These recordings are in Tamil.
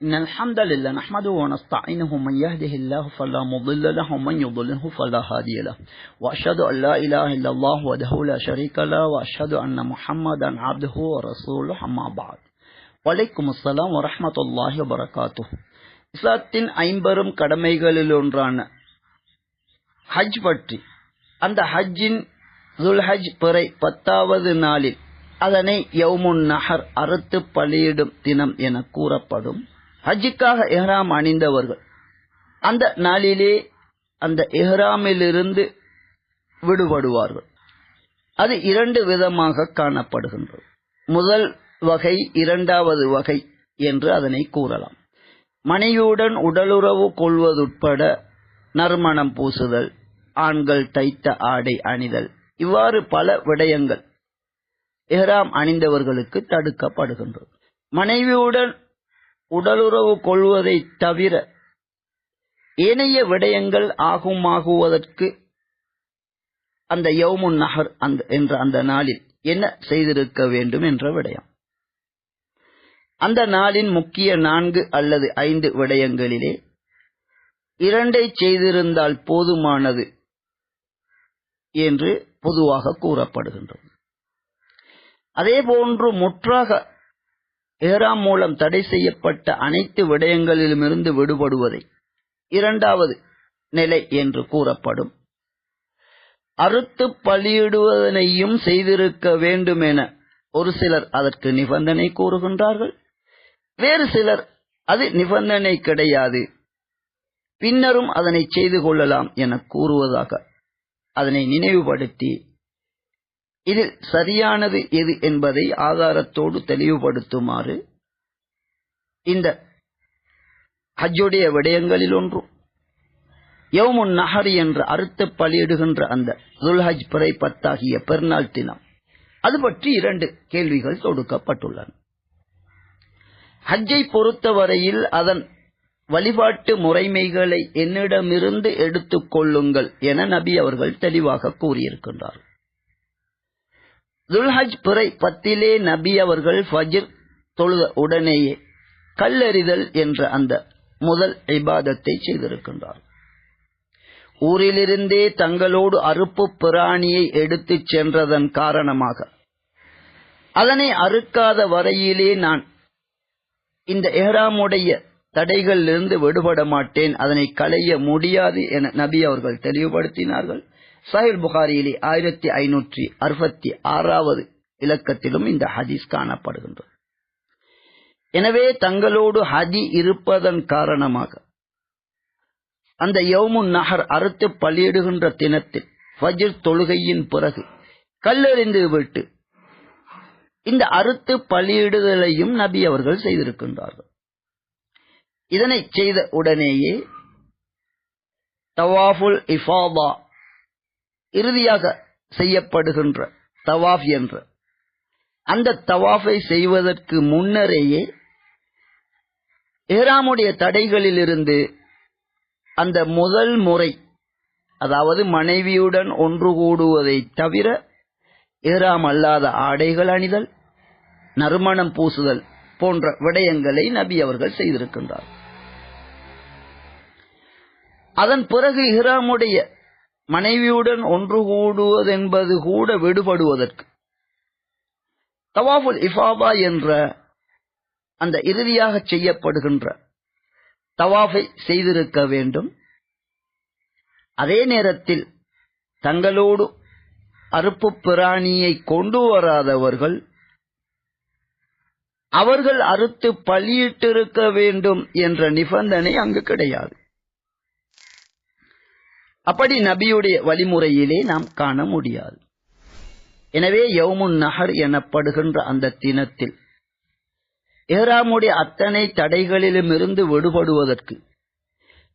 إن الحمد لله نحمده ونستعينه من يهده الله فلا مضل له ومن يضلله فلا هادي له وأشهد أن لا إله إلا الله وحده لا شريك له وأشهد أن محمدا عبده ورسوله أما بعد வலைக்கும் அஸ்லாம் வரமத்துல்லாஹி வரகாத்து இஸ்லாத்தின் ஐம்பெரும் கடமைகளில் ஒன்றான ஹஜ் பற்றி அந்த ஹஜ்ஜின் துல் ஹஜ் பிறை பத்தாவது நாளில் அதனை யவுமுன் நஹர் அறுத்து பலியிடும் தினம் என கூறப்படும் ஹஜ்ஜுக்காக எஹ்ராம் அணிந்தவர்கள். அந்த நாளிலே அந்த எஹ்ராமிலிருந்து விடுபடுவார்கள். அது இரண்டு விதமாக காணப்படுகின்றது. முதல் வகை இரண்டாவது வகை என்று அதனை கூறலாம். மனைவியுடன் உடலுறவு கொள்வதுட்பட நறுமணம் பூசுதல் ஆண்கள் தைத்த ஆடை அணிதல் இவ்வாறு பல விடயங்கள் எஹ்ராம் அணிந்தவர்களுக்கு தடுக்கப்படுகின்றது. மனைவியுடன் உடலுறவு கொள்வதைத் தவிர ஏனைய விடயங்கள் ஆகுமாகுவதற்கு அந்த யவுமுன் நகர் அந்த என்ற அந்த நாளில் என்ன செய்திருக்க வேண்டும் என்ற விடயம். அந்த நாளின் முக்கிய நான்கு அல்லது ஐந்து விடயங்களிலே இரண்டை செய்திருந்தால் போதுமானது என்று பொதுவாக கூறப்படுகின்றது. அதே போன்று முற்றாக ஏறாம் மூலம் தடை செய்யப்பட்ட அனைத்து விடயங்களிலுமிருந்து விடுபடுவதை. இரண்டாவது நிலை என்று கூறப்படும். அறுத்து பலியிடுவதனையும் செய்திருக்க வேண்டும் என ஒரு சிலர் அதற்கு நிபந்தனை கூறுகின்றார்கள். வேறு சிலர் அது நிபந்தனை கிடையாது. பின்னரும் அதனை செய்து கொள்ளலாம் என கூறுவதாக அதனை நினைவுபடுத்தி இதில் சரியானது எது என்பதை ஆதாரத்தோடு தெளிவுபடுத்துமாறு இந்த ஹஜ்ஜுடைய விடயங்களில் ஒன்றும் யவுமுன் நஹரி என்ற அறுத்து பலியிடுகின்ற அந்த துல்ஹஜ் பிறை பத்தாகிய பெருநாள் தினம். அது பற்றி இரண்டு கேள்விகள் தொடுக்கப்பட்டுள்ளன. ஹஜ்ஜை பொறுத்தவரையில் அதன் வழிபாட்டு முறைமைகளை என்னிடமிருந்து எடுத்துக் கொள்ளுங்கள் என நபி அவர்கள் தெளிவாக கூறியிருக்கின்றார் துல்ஹஜ் பிறை பத்திலே நபி அவர்கள் ஃபஜிர் தொழுத உடனேயே கல்லெறிதல் என்ற அந்த முதல் இபாதத்தை செய்திருக்கின்றார். ஊரிலிருந்தே தங்களோடு அறுப்பு பிராணியை எடுத்துச் சென்றதன் காரணமாக அதனை அறுக்காத வரையிலே நான் இந்த எஹ்ராமுடைய தடைகளிலிருந்து விடுபட மாட்டேன் அதனை களைய முடியாது என நபி அவர்கள் தெளிவுபடுத்தினார்கள். சஹில் புகாரியிலே ஆயிரத்தி ஐநூற்றி அறுபத்தி ஆறாவது இலக்கத்திலும் இந்த ஹதீஸ் காணப்படுகின்றது. எனவே தங்களோடு ஹதி இருப்பதன் காரணமாக அந்த யவுமுன் நகர் அறுத்து பலியிடுகின்ற தினத்தில் ஃபஜிர் தொழுகையின் பிறகு கல்லெறிந்து விட்டு இந்த அறுத்து பலியிடுதலையும் நபி அவர்கள் செய்திருக்கின்றார்கள். இதனை செய்த உடனேயே தவாஃபுல் இஃபாபா இறுதியாக செய்யப்படுகின்ற தவாஃப் என்ற. அந்த தவாஃபை செய்வதற்கு முன்னரேயே ஏராமுடைய தடைகளிலிருந்து அந்த முதல் முறை அதாவது மனைவியுடன் ஒன்று கூடுவதை தவிர ஏராம் அல்லாத ஆடைகள் அணிதல் நறுமணம் பூசுதல் போன்ற விடயங்களை நபி அவர்கள் செய்திருக்கின்றார். அதன் பிறகு இஹ்ராமுடைய மனைவியுடன் ஒன்று கூடுவதென்பது கூட விடுபடுவதற்கு. தவாஃபுல் இஃபாபா என்ற அந்த இறுதியாக செய்யப்படுகின்ற தவாஃபை செய்திருக்க வேண்டும். அதே நேரத்தில் தங்களோடு அறுப்பு பிராணியை கொண்டு வராதவர்கள் அவர்கள் அறுத்து பலியிட்டிருக்க வேண்டும் என்ற நிபந்தனை அங்கு கிடையாது. அப்படி நபியுடைய வழிமுறையிலே நாம் காண முடியாது. எனவே யவுமுன் நகர் எனப்படுகின்ற அந்த தினத்தில் ஏராமுடைய அத்தனை தடைகளிலும் இருந்து விடுபடுவதற்கு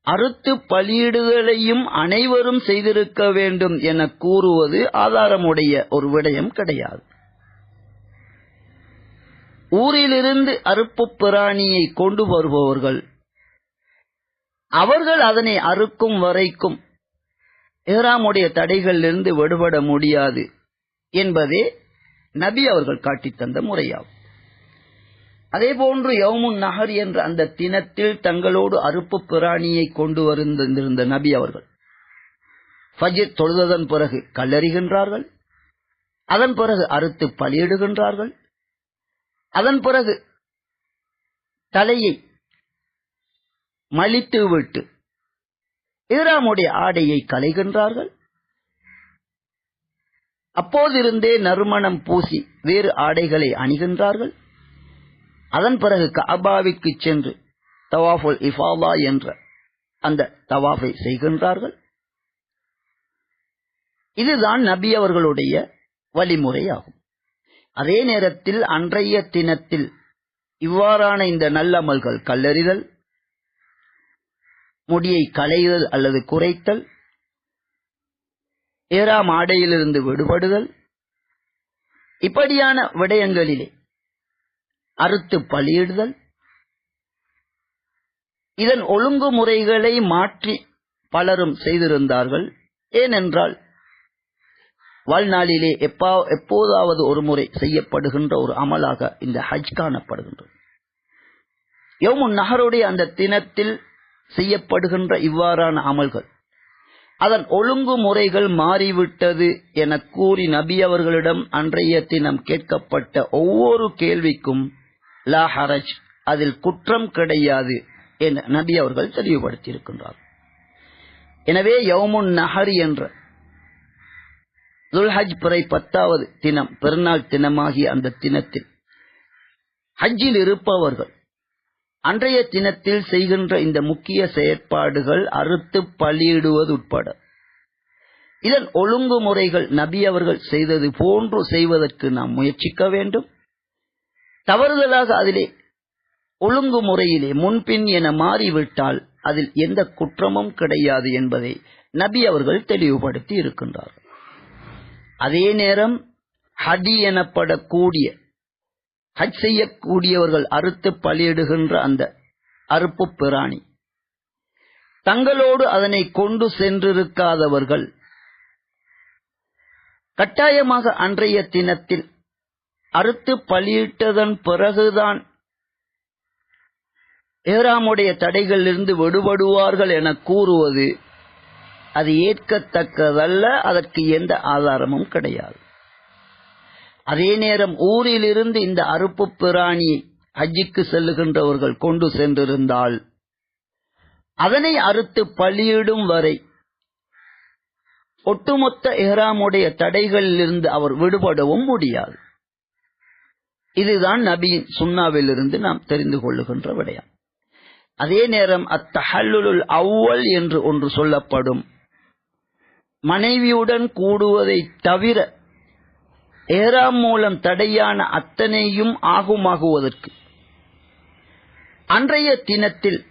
அறுத்து பலியிடுதலையும் அனைவரும் செய்திருக்க வேண்டும் என கூறுவது ஆதாரமுடைய ஒரு விடயம் கிடையாது. ஊரிலிருந்து அறுப்பு பிராணியை கொண்டு வருபவர்கள் அவர்கள் அதனை அறுக்கும் வரைக்கும் ஏராமுடைய தடைகளிலிருந்து விடுபட முடியாது என்பதே நபி அவர்கள் காட்டித் தந்த முறையாகும். அதே போன்று யவுமுன் நகர் என்ற அந்த தினத்தில் தங்களோடு அறுப்பு பிராணியை கொண்டு வந்திருந்த நபி அவர்கள் ஃபஜிர் தொழுததன் பிறகு கல்லறிகின்றார்கள். அதன் பிறகு அறுத்து பலியிடுகின்றார்கள். அதன் பிறகு தலையை மலித்து விட்டு ஈராமுடைய ஆடையை களைகின்றார்கள். அப்போதிருந்தே நறுமணம் பூசி வேறு ஆடைகளை அணிகின்றார்கள். அதன் பிறகு கபாவிற்கு சென்று தவாஃபுல் இஃபாவா என்ற அந்த தவாஃபை செய்கின்றார்கள். இதுதான் நபி அவர்களுடைய வழிமுறையாகும். அதே நேரத்தில் அன்றைய தினத்தில் இவ்வாறான இந்த நல்லமல்கள் கல்லறிதல் முடியை களைதல் அல்லது குறைத்தல் ஏறாம் ஆடையிலிருந்து விடுபடுதல் இப்படியான விடயங்களிலே அறுத்து பலியிடுதல் இதன் ஒழுங்குமுறைகளை மாற்றி பலரும் செய்திருந்தார்கள். ஏனென்றால் வாழ்நாளிலே எப்பா எப்போதாவது ஒரு முறை செய்யப்படுகின்ற ஒரு அமலாக இந்த ஹஜ் காணப்படுகின்றது. யவுமுன் நகருடைய அந்த தினத்தில் செய்யப்படுகின்ற இவ்வாறான அமல்கள். அதன் ஒழுங்குமுறைகள் மாறிவிட்டது என கூறி நபி அவர்களிடம் அன்றைய தினம் கேட்கப்பட்ட ஒவ்வொரு கேள்விக்கும் லா ஹரஜ் அதில் குற்றம் கிடையாது என நபி அவர்கள் தெளிவுபடுத்தியிருக்கின்றார். எனவே யவுமுன் நஹர் என்ற துல்ஹஜ் பிறை பத்தாவது தினம் பெருநாள் தினமாகிய அந்த தினத்தில் ஹஜ்ஜில் இருப்பவர்கள் அன்றைய தினத்தில் செய்கின்ற இந்த முக்கிய செயற்பாடுகள் அறுத்து பலியிடுவது உட்பட இதன் ஒழுங்குமுறைகள் நபி அவர்கள் செய்தது போன்று செய்வதற்கு நாம் முயற்சிக்க வேண்டும். தவறுதலாக அதிலே ஒழுங்குமுறையிலே முன்பின் என மாறிவிட்டால் அதில் எந்த குற்றமும் கிடையாது என்பதை நபி அவர்கள் தெளிவுபடுத்தி இருக்கின்றார் அதே நேரம் ஹடி எனப்படக்கூடிய ஹஜ் செய்யக்கூடியவர்கள் அறுத்து பலியிடுகின்ற அந்த அறுப்பு பிராணி. தங்களோடு அதனை கொண்டு சென்றிருக்காதவர்கள் கட்டாயமாக அன்றைய தினத்தில் அறுத்து பலியிட்டதன் பிறகுதான் ஏராமுடைய தடைகளிலிருந்து விடுபடுவார்கள் என கூறுவது அது ஏற்கத்தக்கதல்ல அதற்கு எந்த ஆதாரமும் கிடையாது. அதே நேரம் ஊரிலிருந்து இந்த அறுப்பு பிராணி ஹஜ்ஜிக்கு செல்லுகின்றவர்கள் கொண்டு சென்றிருந்தால் அதனை அறுத்து பலியிடும் வரை ஒட்டுமொத்த எஹ்ராமுடைய தடைகளிலிருந்து அவர் விடுபடவும் முடியாது. இதுதான் நபியின் சுண்ணாவிலிருந்து நாம் தெரிந்து கொள்ளுகின்ற விடயம். அதே நேரம் அத்தஹல்லுல் அவ்வல் என்று ஒன்று சொல்லப்படும். மனைவியுடன் கூடுவதை தவிர ஏறாம் மூலம் தடையான அத்தனையும் ஆகுமாகுவதற்கு. அன்றைய தினத்தில்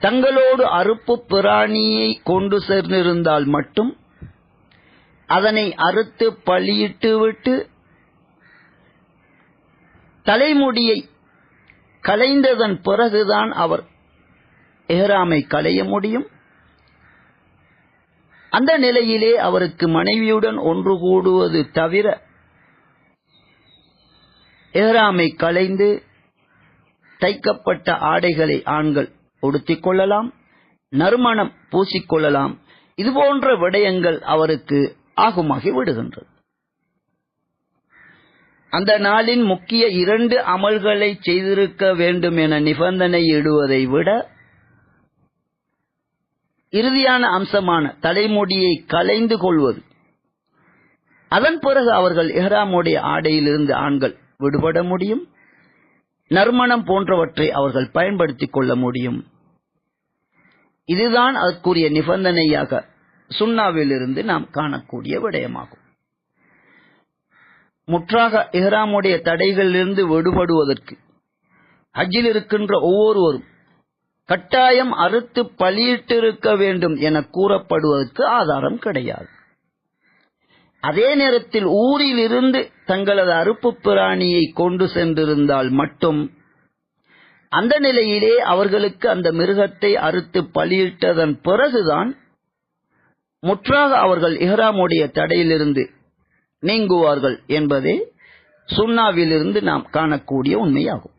தங்களோடு அறுப்பு பிராணியை கொண்டு சேர்ந்திருந்தால் மட்டும் அதனை அறுத்து பலியிட்டுவிட்டு தலைமுடியை கலைந்ததன் பிறகுதான் அவர் எஹ்ராமை களைய முடியும். அந்த நிலையிலே அவருக்கு மனைவியுடன் ஒன்று கூடுவது தவிர எஹராமை களைந்து தைக்கப்பட்ட ஆடைகளை ஆண்கள் உடுத்திக் கொள்ளலாம் நறுமணம் பூசிக்கொள்ளலாம் இதுபோன்ற விடயங்கள் அவருக்கு ஆகுமாகி விடுகின்றது. அந்த நாளின் முக்கிய இரண்டு அமல்களை செய்திருக்க வேண்டும் என நிபந்தனை இடுவதை விட இறுதியான அம்சமான தலைமுடியை கலைந்து கொள்வது. அதன் பிறகு அவர்கள் எஹ்ராமுடைய ஆடையிலிருந்து ஆண்கள் விடுபட முடியும். நறுமணம் போன்றவற்றை அவர்கள் பயன்படுத்திக் கொள்ள முடியும். இதுதான் அதற்குரிய நிபந்தனையாக சுண்ணாவிலிருந்து நாம் காணக்கூடிய விடயமாகும். முற்றாக இஹ்ராமுடைய தடைகளிலிருந்து விடுபடுவதற்கு ஹஜ்ஜில் இருக்கின்ற ஒவ்வொருவரும் கட்டாயம் அறுத்து பலியிட்டிருக்க வேண்டும் என கூறப்படுவதற்கு ஆதாரம் கிடையாது. அதே நேரத்தில் ஊரிலிருந்து தங்களது அறுப்பு பிராணியை கொண்டு சென்றிருந்தால் மட்டும் அந்த நிலையிலே அவர்களுக்கு அந்த மிருகத்தை அறுத்து பலியிட்டதன் பிறகுதான் முற்றாக அவர்கள் இஹ்ராமுடைய தடையிலிருந்து நீங்குவார்கள் என்பதே சுண்ணாவிலிருந்து நாம் காணக்கூடிய உண்மையாகும்.